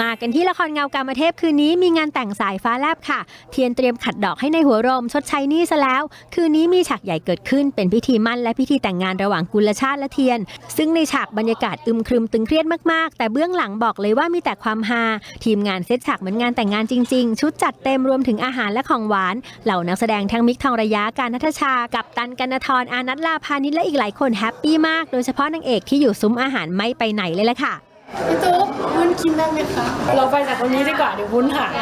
มากันที่ละครเงากามเทพคืนนี้มีงานแต่งสายฟ้าแลบค่ะ เทียนเตรียมขัดดอกให้ในหัวรมชดใช้หนี้ซะแล้ว คืนนี้มีฉากใหญ่เกิดขึ้นเป็นพิธีมั่นและพิธีแต่งงานระหว่างกุลชาติและเทียน ซึ่งในฉากบรรยากาศอึมครึมตึงเครียดมากๆ แต่เบื้องหลังบอกเลยว่ามีแต่ความฮาทีมงานเซตฉากเหมือนงานแต่งงานจริง ๆ ชุดจัดเต็มรวมถึงอาหารและของหวาน เหล่านักแสดงทั้งมิกทองระยะการนัทชา กับตันกันทรอานัทลาพานิชและอีกหลายคนแฮปปี้มาก โดยเฉพาะนางเอกที่อยู่ซุ้มอาหารไม่ไปไหนเลยละค่ะ พี่ตุ๊กวุ้นกินได้ไหมคะ เราไปจากตรงนี้ดีกว่าเดี๋ยววุ้นหาย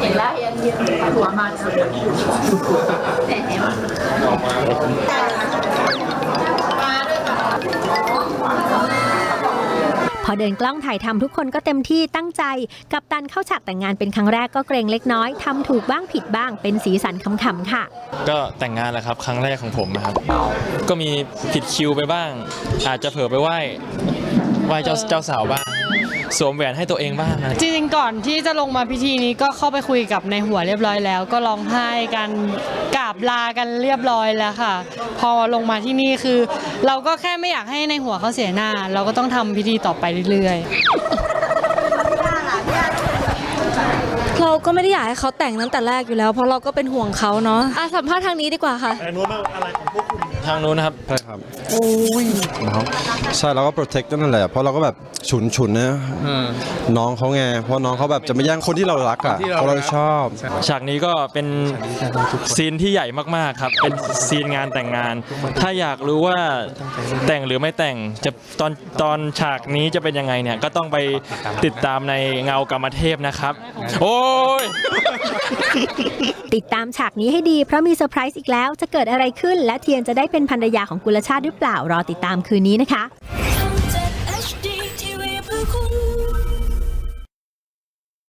เห็นแล้วเห็นเห็นหัวมันแหมพอเดินกล้องถ่ายทำทุกคนก็เต็มที่ตั้งใจ กับตันเข้าฉากแต่งงานเป็นครั้งแรกก็เกรงเล็กน้อยทำถูกบ้างผิดบ้างเป็นสีสันขำๆค่ะ ก็แต่งงานแหละครับ ครั้งแรกของผมนะครับ ก็มีผิดคิวไปบ้าง อาจจะเผลอไปไหว้ ไหว้เจ้าเจ้าสาวบ้างสวมแหวนให้ตัวเองบ้างอะไร จริงๆก่อนที่จะลงมาพิธีนี้ก็เข้าไปคุยกับในหัวเรียบร้อยแล้ว ก็ร้องไห้กันกราบลากันเรียบร้อยแล้วค่ะ พอลงมาที่นี่คือ เราก็แค่ไม่อยากให้ในหัวเขาเสียหน้า เราก็ต้องทำพิธีต่อไปเรื่อยๆ ก็ไม่ได้อยากให้เขาแต่งตั้งแต่แรกอยู่แล้ว เพราะเราก็เป็นห่วงเขาเนาะอะสัมภาษณ์ทางนี้ดีกว่าค่ะ ทางนู้นนะครับใช่ครับนะครับใช่เราก็ protect นั่นแหละเพราะเราก็แบบฉุนฉุนๆนะน้องเขาไงเพราะน้องเขาแบบจะไม่แย่งคนที่เรารักอะเพราะเราชอบ ฉากนี้ก็เป็นซีนที่ใหญ่มากๆครับ เป็นซีนงานแต่งงาน ถ้าอยากรู้ว่าแต่งหรือไม่แต่งจะตอนตอนฉากนี้จะเป็นยังไงเนี่ยก็ต้องไปติดตามในเงากรรมเทพนะครับ โอ้ย ติดตามฉากนี้ให้ดีเพราะมีเซอร์ไพรส์อีกแล้ว จะเกิดอะไรขึ้น และเทียนจะได้เป็นภรรยาของกุลชาติหรือเปล่ารอติดตามคืนนี้นะคะ